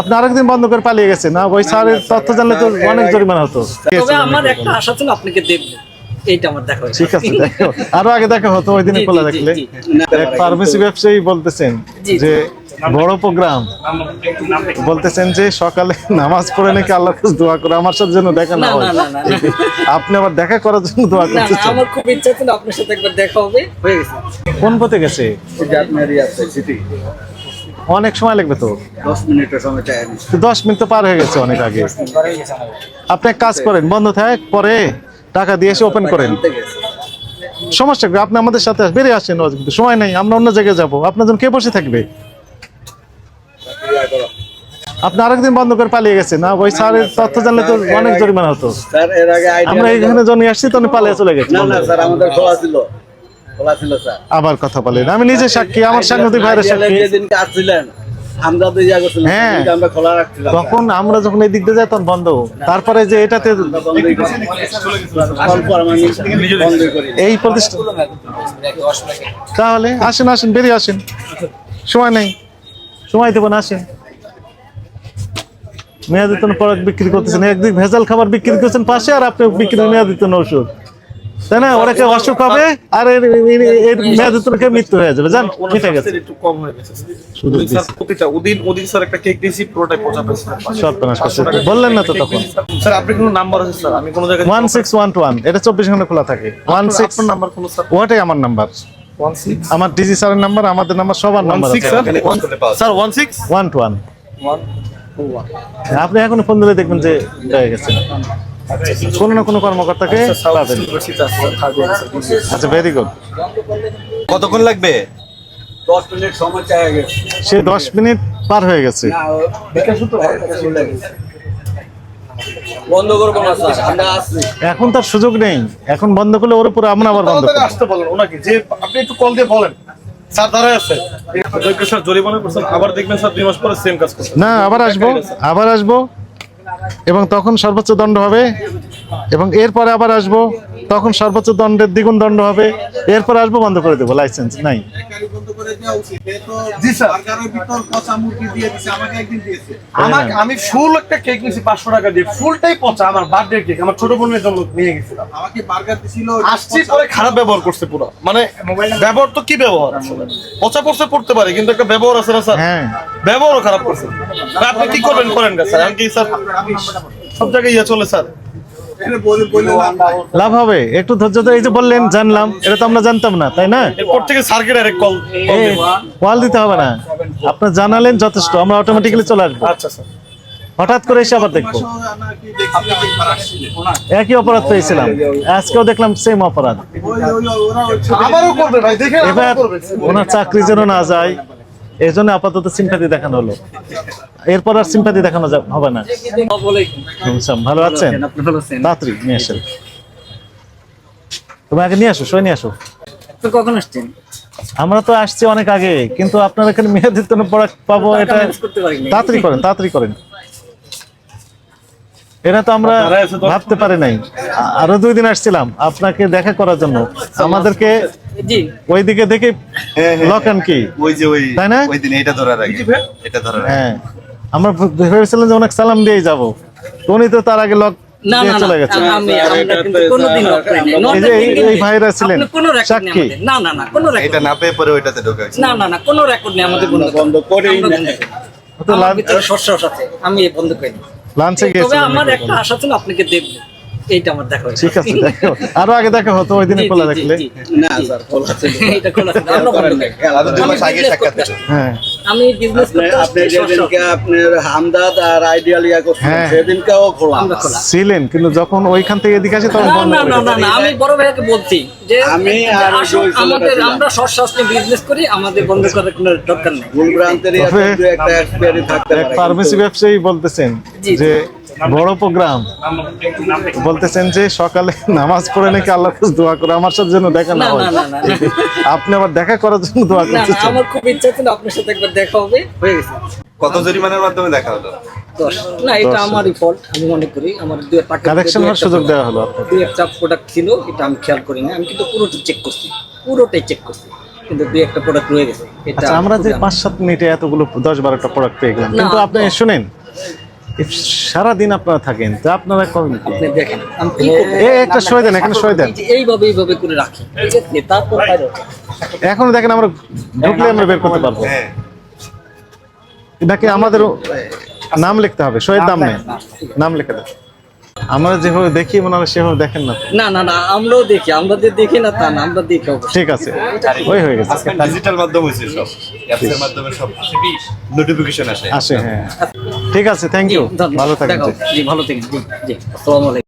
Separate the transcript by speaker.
Speaker 1: আপনি আরেকদিন বন্ধ করে পালিয়ে গেছেন। না ওই স্যারের তথ্য জানলে তো অনেক জরিমানা হতো।
Speaker 2: তবে আমার একটা আশা ছিল আপনাকে দেখব এইটা আমার দেখা
Speaker 1: ঠিক আছে দেখো আরও আগে দেখা হতো ওই দিনে খোলা দেখলে ফার্মেসি ব্যবসায়ী বলতেছেন। যে বড় প্রোগ্রাম। বলতেছেন যে সকালে নামাজ পড়ে নাকি আল্লাহর কাছে দোয়া করে? আমার সাথে যেন দেখা না
Speaker 2: না,
Speaker 1: হয়। আপনি আবার দেখা করার জন্য দোয়া
Speaker 2: না না আমার খুব ইচ্ছা ছিল আপনার সাথে একবার দেখা হবে। হয়ে গেছে।
Speaker 1: কোন পথে গেছে? অনেক সময় লাগবে তো?
Speaker 3: দশ
Speaker 1: মিনিট তো পার হয়ে গেছে অনেক আগে। আপনি এক কাজ করেন বন্ধ থাক পরে টাকা দিয়ে এসে ওপেন করেন। সমস্যা আপনি আমাদের সাথে বেরিয়ে আসেন সময় নেই আমরা অন্য জায়গায় যাব। আপনার জন্য কে বসে থাকবে? আপনি আরেকদিন বন্ধ করে পালিয়ে গেছেন। না ওই স্যারের তথ্য জানলে তো অনেক জরিমানা হতো। আমরা। এখানে যখন আসছি তখন পালিয়ে চলে গেছি
Speaker 3: না স্যার আমাদের খোলা ছিল।
Speaker 1: আবার কথা বলেন। আমি নিজে সাক্ষী আমার সাংবাদিক ভাইয়ের সাক্ষী।
Speaker 3: যেদিনকে আসছিলেন। হামদা তো করছিলেন
Speaker 1: হ্যাঁ।
Speaker 3: আমরা খোলা রাখছিলাম
Speaker 1: তখন আমরা যখন এই দিক দিয়ে যাই তখন বন্ধ তারপরে যে এটাতে এই প্রতিষ্ঠান তাহলে আসেন আসেন বেরিয়ে আসেন। সময় নেই। সময় দেবেন আসেন। মেয়াদিতন প্রোডাক্ট বিক্রি করতেছেন। একদিক ভেজাল খাবার বিক্রি করছেন পাশে আর আপনি বিক্রি মেয়াদিতন ওষুধ তাই না? ওরা কেউ অসুখ হবে আর এর মৃত্যু হয়ে যাবে। জান মিটে গেছে।
Speaker 4: একটু কম হয়ে গেছে।
Speaker 1: শুধু
Speaker 4: প্রতিটা ওদিন ওদিন স্যার একটা কেক দিয়েছি পুরোটাই পচা পেয়েছে।
Speaker 1: সর্বনাশ করছে বললেন না তো তখন।
Speaker 4: স্যার। আপনি কোনো নাম্বার আছে স্যার? আমি কোনো জায়গায়
Speaker 1: one six one two one এটা চব্বিশ ঘণ্টা খোলা থাকে। ওয়ান সিক্স
Speaker 4: আপনার নাম্বার কোনো স্যার?
Speaker 1: ওটাই আমার নাম্বার আমার ডিজি স্যারের নাম্বার আমাদের নাম্বার সবার নাম্বার আছে
Speaker 4: sir sir one six
Speaker 1: one two one
Speaker 4: one
Speaker 1: আপনি এখন ফোন দিলে দেখবেন যে হয়ে গেছে। কোনো না কোনো কর্মকর্তাকে পাবেন আচ্ছা ভেরি গুড
Speaker 5: কতক্ষণ লাগবে?
Speaker 3: দশ মিনিট সময় চাই গেছে।
Speaker 1: সে দশ মিনিট পার হয়ে গেছে।
Speaker 3: বন্ধ করব না স্যার। আমরা আসছি।
Speaker 1: এখন তার সুযোগ নেই। এখন বন্ধ করলে ওর উপরে আমরা আবার বন্ধ
Speaker 4: আসতে বলেন ওনাকে যে আপনি একটু কল দিয়ে বলেন। স্যার দাঁড়ায় আছে। যোগ্য জরিমানা করছেন আবার দেখবেন স্যার দুই মাস পরে সেম কাজ করছেন।
Speaker 1: না আবার আসব আবার আসব। এবং তখন সর্বোচ্চ দণ্ড হবে। এবং এরপরে আবার আসব তখন সর্বোচ্চ দণ্ডের দ্বিগুণ দণ্ড হবে। এরপর আসব বন্ধ করে দেবো লাইসেন্স নাই।
Speaker 4: আমি ফুল একটা কেক নিয়েছি পাঁচশো টাকা দিয়ে। ফুলটাই পচা আমার বার্থডে কেক আমার ছোট বোনের জন্য নিয়ে গেছিলাম।
Speaker 6: আমাকে বার্গার দিছিল
Speaker 4: আসছি পরে খারাপ ব্যবহার করছে পুরো। মানে ব্যবহার তো কি ব্যবহার? পচা পড়ছে পড়তে পারে কিন্তু একটা ব্যবহার আছে না স্যার?
Speaker 1: হ্যাঁ।
Speaker 4: ব্যবহারও খারাপ করছে। আপনি কি করবেন? করেন স্যার। আমি কি স্যার সব জায়গায় ইয়ে চলে স্যার।
Speaker 1: লাভ হবে। একটু ধৈর্য ধরে এই যে বললেন জানলাম। এটা তো আমরা জানতাম না তাই না?
Speaker 4: এরপর থেকে স্যারকে ডাইরেক্ট কল
Speaker 1: কল দিতে হবে না। আপনার জানালেন যথেষ্ট আমরা অটোমেটিক্যালি চলে আসব।
Speaker 4: আচ্ছা স্যার।
Speaker 1: হঠাৎ করে এসে আবার দেখব। একই অপরাধ পেয়েছিলাম। আজকেও দেখলাম সেম অপরাধ। এবার
Speaker 4: আবারও করবে।
Speaker 1: ওনার চাকরি যেন না যায়। এই জন্য আপাতত সিম্পাতি দেখানো হলো। এরপর আর সিম্পাতি দেখানো হবে না। ভালো আছেন?
Speaker 3: রাত্রি
Speaker 1: তাড়াতাড়ি নিয়ে আসেন। তুমি আগে নিয়ে আসো সই নিয়ে আসো।
Speaker 2: কখন আসছেন?
Speaker 1: আমরা তো আসছি অনেক আগে কিন্তু আপনার এখানে মেয়াদিত প্রোডাক্ট পাবো এটা। তাড়াতাড়ি করেন তাড়াতাড়ি করেন। এটা তো আমরা ভাবতে পারি নাই। আরও দুই দিন আসছিলাম আপনাকে দেখা করার জন্য। আমাদেরকে
Speaker 2: জি।
Speaker 1: ওইদিকে দেখে। লক অ্যান্ড কি
Speaker 5: ওই যে ওই
Speaker 1: তাই না?
Speaker 5: ওই দিন এটা ধরার আগে। এটা ধরার আগে।
Speaker 1: হ্যাঁ। আমরা ভেবেছিলাম যে অনেক সালাম দিয়ে যাব। উনি তো তার আগে লক
Speaker 2: না
Speaker 1: দিয়ে
Speaker 2: না না।
Speaker 1: চলে গেছে।
Speaker 2: আমি আমরা কিন্তু কোনোদিন lock করি নাই।
Speaker 1: এই যে এই- এই ভাইরা ছিলেন।
Speaker 2: আপনি কোনো রেকর্ড নেই
Speaker 1: সাক্ষী
Speaker 2: না না না কোনো রেকর্ড
Speaker 5: এটা না পেয়ে পরে ওইটাতে ঢোকা
Speaker 2: না না না কোনো রেকর্ড নেই আমাদের বন্ধ
Speaker 3: বন্ধ করেই না।
Speaker 1: তো
Speaker 2: আমার
Speaker 1: লাঞ্চ
Speaker 2: ভিতরে আমি বন্ধ করি।
Speaker 1: লাঞ্চে
Speaker 2: তবে আমার একটা আশা ছিল আপনাকে দেখব এইটা আমার দেখা
Speaker 1: ঠিক আছে দেখো আরও আগে দেখা হতো ওই দিনে খোলা
Speaker 2: জি,
Speaker 1: দেখলে
Speaker 3: না স্যার খোলা ছিল।
Speaker 2: এটা খোলা ছিল, আমরা বন্ধ।
Speaker 1: হ্যাঁ।
Speaker 2: আমি বিজনেস
Speaker 3: আপনি
Speaker 2: করতে
Speaker 3: আপনি যেদিনকে আপনার হামদাদ আর আইডিয়াল ইয়া করছিলেন
Speaker 1: হ্যাঁ।
Speaker 3: সেদিনকেও খোলা।
Speaker 1: ছিলেন কিন্তু যখন ওইখান থেকে এদিকে আসে তখন
Speaker 2: না
Speaker 1: বন্ধ
Speaker 2: না না আমি বড় ভাইকে বলছি যে
Speaker 3: আমি আর
Speaker 2: আমাদের আমরা সর্ষস বিজনেস করি আমাদের বন্ধ করার কোনো দরকার নেই।
Speaker 3: ভুল ভ্রান্তের একটা এক্সপায়ারি থাকতে পারে
Speaker 1: ফার্মেসি ব্যবসায়ী বলতেছেন। যে বড় প্রোগ্রাম। বলতেছেন যে সকালে নামাজ পড়ে নাকি আল্লাহর কাছে দোয়া করে আমার সাথে যেন দেখা না
Speaker 2: না,
Speaker 1: হয়। আপনি আবার দেখা করার জন্য দোয়া
Speaker 2: না না আমার খুব ইচ্ছা ছিল আপনার সাথে একবার দেখা হবে। হয়ে গেছে।
Speaker 5: কত জরিমানার মাধ্যমে দেখা হলো?
Speaker 2: না এটা আমারই ফল্ট আমি মনে করি। আমার দুই
Speaker 1: হওয়ার সুযোগ দেওয়া হলো আপনাকে
Speaker 2: দুই একটা প্রোডাক্ট ছিল এটা আমি খেয়াল করি না আমি কিন্তু পুরোটা চেক করছি। পুরোটাই চেক করছি। কিন্তু দুই একটা প্রোডাক্ট রয়ে গেছে। এটা
Speaker 1: আচ্ছা আমরা যে পাঁচ সাত মিনিটে এতগুলো দশ বারোটা প্রোডাক্ট পেয়ে গেলাম। কিন্তু আপনি শুনেন সারাদিন আপনারা থাকেন তো আপনারা করেন
Speaker 2: দেখেন আমি কি করব?
Speaker 1: এ একটা সই দেন এখানে সই দেন।
Speaker 2: এইভাবে এইভাবে করে রাখি।
Speaker 1: এখন দেখেন আমরা ঢুকলে আমরা বের করতে পারব।
Speaker 5: হ্যাঁ।
Speaker 1: নাকি আমাদের নাম লিখতে হবে সইয়ের দাম নেই। নাম লিখে দেন। আমরা যেভাবে দেখি মনে হয় সেভাবে দেখেন না।
Speaker 2: না না না আমরাও দেখি আমরা যে দেখি না তা না আমরা দেখি
Speaker 1: ঠিক আছে। ওই হয়ে গেছে।
Speaker 5: ডিজিটাল মাধ্যম হয়েছে সব। অ্যাপসের মাধ্যমে সব। নোটিফিকেশন আসে।
Speaker 1: আসে হ্যাঁ। ঠিক আছে থ্যাংক ইউ। ভালো থাকেন।
Speaker 2: জি ভালো থাকেন জি জি আসসালামু আলাইকুম